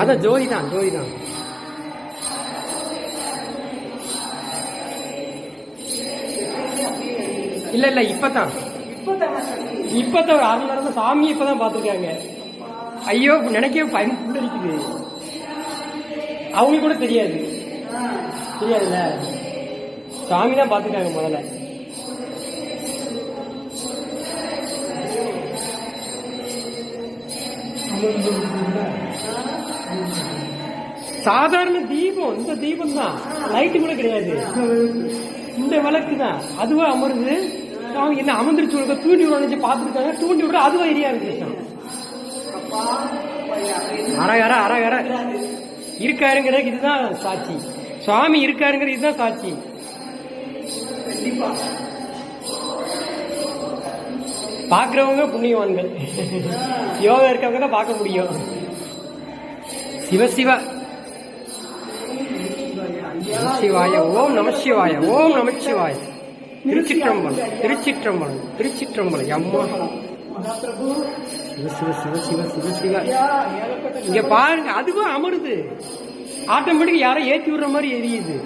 அதான் ஜோதி தான் ஜோதி தான் இல்ல இல்ல இப்பதான். இப்பதான் ஒரு அரை நேரம் சாமி இப்பதான் பாத்துருக்காங்க ஐயோ நினைக்கவே பயம் அவங்களுக்கு கூட தெரியாது. தெரியாதுல்ல? சாமி தான் பாத்துருக்காங்க முதல்ல. சாதாரண தீபம் இந்த தீபம் தான் லைட்டு கூட கிடையாது. இந்த விளக்கு தான் அதுவா அமருது. சாமி என்ன அமர்ந்துருச்சு உனக்கு தூண்டி விட நினைச்சு பார்த்துருக்காங்க. தூண்டி விட அதுவா எரியா இருக்கு அரகர அரகர இருக்காருங்கிறது இதுதான் சாட்சி. சுவாமி இருக்காருங்கிறது இதுதான் சாட்சி. பாக்குறவங்க புண்ணியவான்கள். யோகா இருக்கவங்க தான் பார்க்க முடியும். சிவசிவ சிவாய ஓம் நமசிவாய ஓம் நமச்சிவாய திருச்சிற்றம்பலம் திருச்சிற்றம்பலம் திருச்சிற்றம்பலம். அம்மா. சிவ சிவ சிவ சிவ சிவ சிவ. இங்க பாருங்க அதுவும் அமருது. ஆட்டோமேட்டிக் யாரோ ஏத்தி விடுற மாதிரி எரியுது.